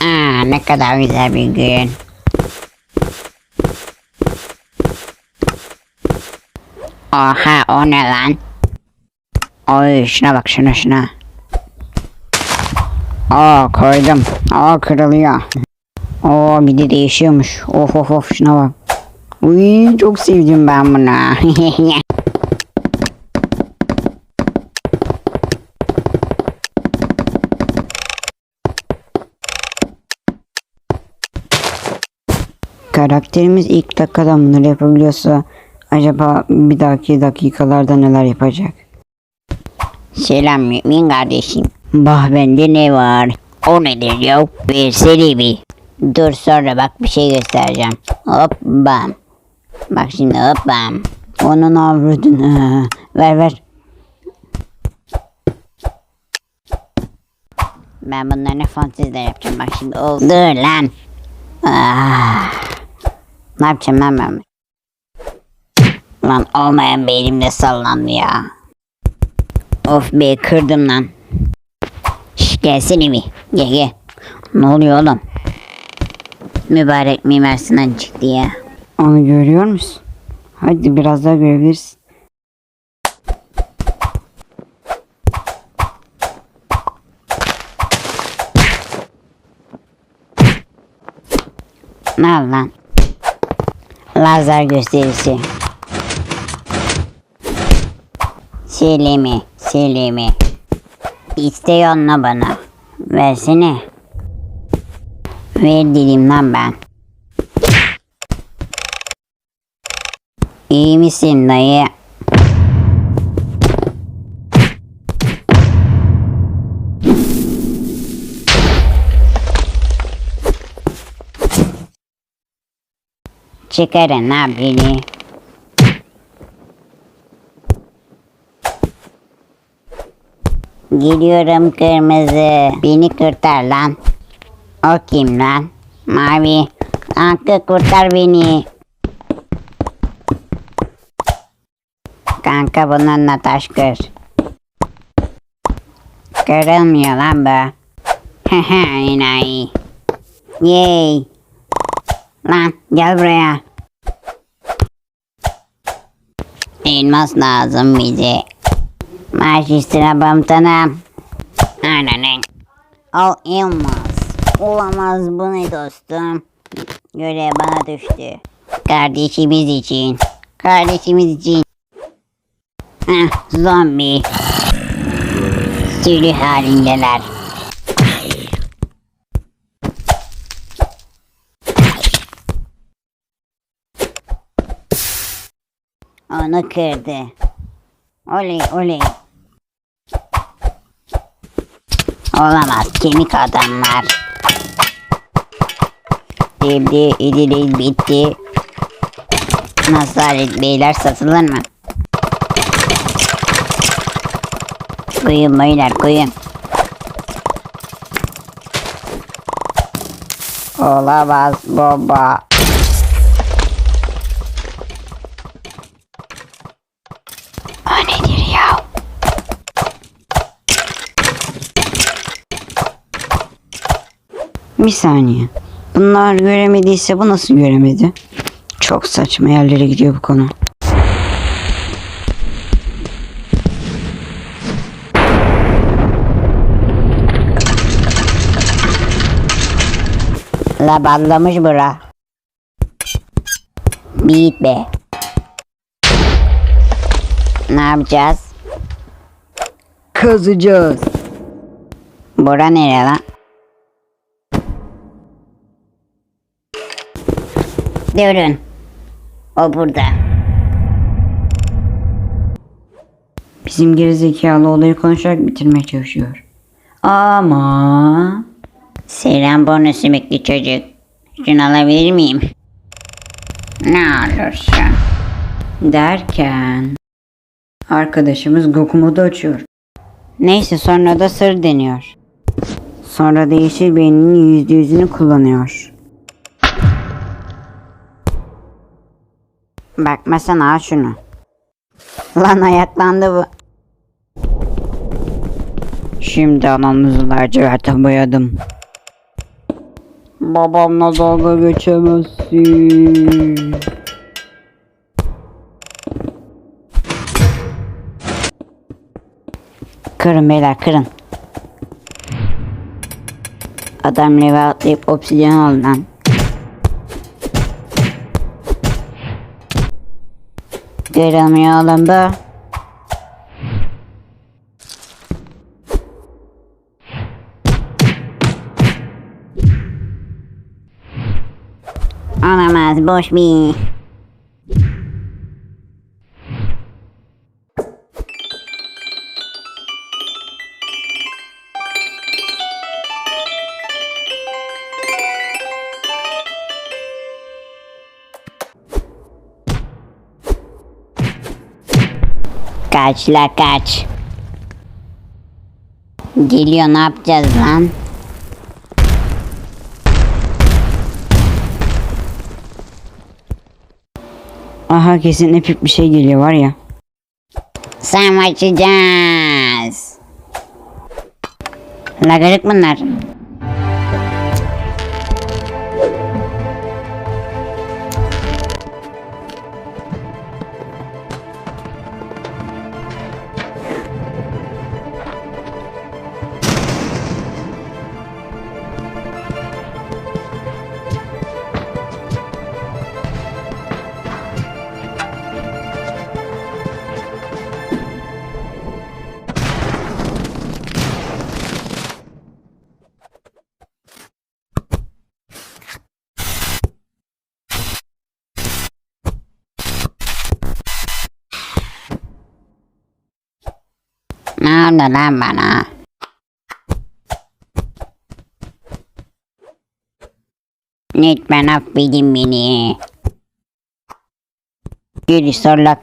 Aa, ne kadar güzel bir gün. Oha o ne lan? Oy şuna bak şuna şuna. Aa koydum. Aa kırılıyor. Oo bir de değişiyormuş. Of of of şuna bak. Uy çok sevdim ben bunu. Karakterimiz ilk dakikada bunları yapabiliyorsa acaba bir dahaki dakikalarda neler yapacak? Selam mümin kardeşim. Bah bende ne var? O nedir ya? Versene bir. Dur sonra bak bir şey göstereceğim. Hop bam. Bak şimdi hop bam. Onun avradını. ver ver. Ben bunların fantezide yapacağım. Bak şimdi. Oh. Dur lan. Ah. Ne yapacağım ben ben? Lan olmayan beynimde sallandı ya. Of be kırdım lan. Şş, gelsene bir. Gel gel. Ne oluyor oğlum? Mübarek Mimar Sinan çıktı ya. Onu görüyor musun? Hadi biraz daha görebilirsin. Ne lan? Lazer gösterisi. Selimi, Selimi. İste anla bana. Versene. Ver dedim lan ben. İyi misin dayı? Çıkarın lan Geliyorum kırmızı. Beni kurtar lan. O kim lan? Mavi. Kanka kurtar beni. Kanka bununla taş kır. Kırılmıyor lan bu. Hehe enayi. Yay. Lan gel buraya. Elmas lazım bize. Maaş üstüne komutanım. Aynen. Al elmas. Olamaz bu ne dostum. Görev bana düştü. Kardeşimiz için. Kardeşimiz için. Heh, zombi. Sürü halindeler. Onu kırdı. Oley oley. Olamaz kemik adamlar. Şimdi İdiliz bitti. Nazaret beyler satılır mı? Koyun beyler koyun. Olamaz baba. Bir saniye. Bunlar göremediyse bu nasıl göremedi? Çok saçma yerlere gidiyor bu konu. La banlamış bura. Beat be. Ne yapacağız? Kazacağız. Bura nere lan? Durun. O burada. Bizim gerizekalı olayı konuşarak bitirmeye çalışıyor. Ama... Selam bonus sümüklü çocuk. Şunu alabilir miyim? Ne olursun. Derken arkadaşımız Goku modu açıyor. Neyse sonra da sır deniyor. Sonra da yeşil beyninin yüzde yüzünü kullanıyor. Bakmasana şunu. Lan ayaklandı bu. Şimdi anamızı laciverte boyadım. Babamla dalga geçemezsin. Kırın beyler kırın. Adam leve atlayıp obsidyen aldı lan. Oğlum bu. Olamaz boş bir. Kaç la kaç. Geliyor ne yapacağız lan? Aha kesin epik bir şey geliyor var ya. Savaşacağız. Lagalık bunlar. Ne oldu lan bana? Lütfen affedin beni. Geri sorlak.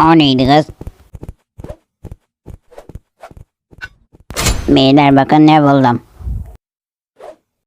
O neydi kız? Beyler bakın ne buldum.